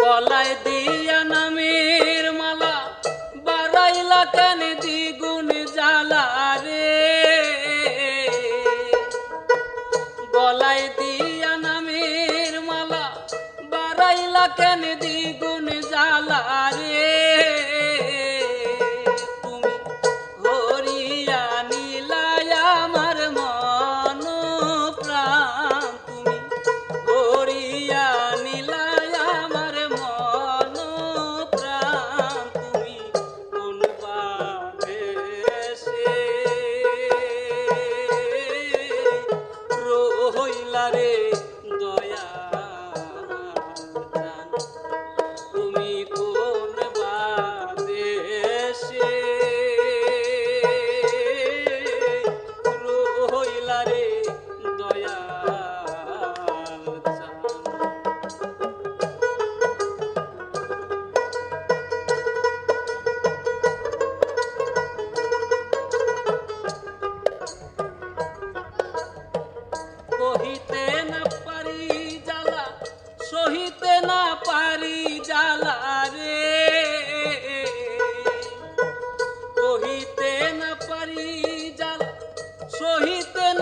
গলায় দিয়া নামের মালা, বাড়াইলা কেন দ্বিগুণ জ্বালা রে? গলায় দিয়া নামের মালা, বাড়াইলা কেন দ্বিগুণ জ্বালা রে?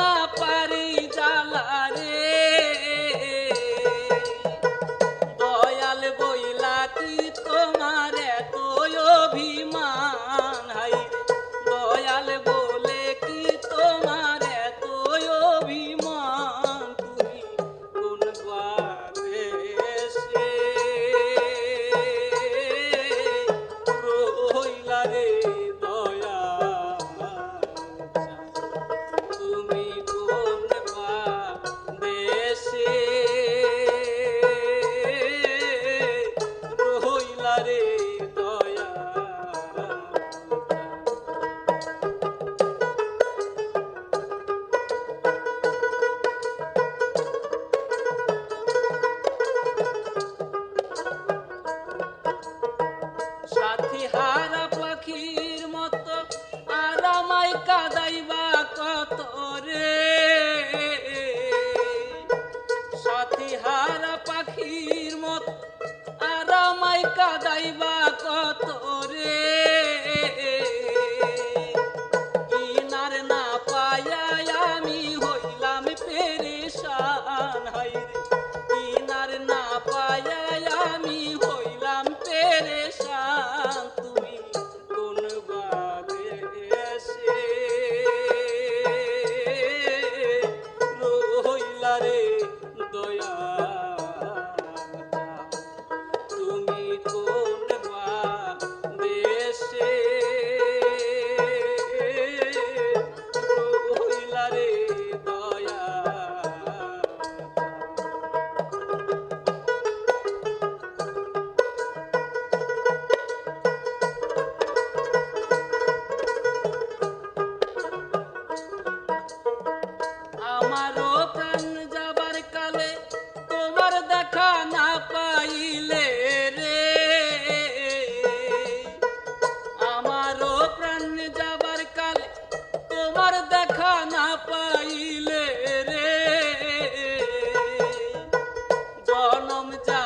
জ্বালা পারি জ্বালা রে 哎姨 দেখা না পাইলে রে। আমারও প্রাণ যাবার কালে তোমার দেখা না পাইলে রে। জনম যা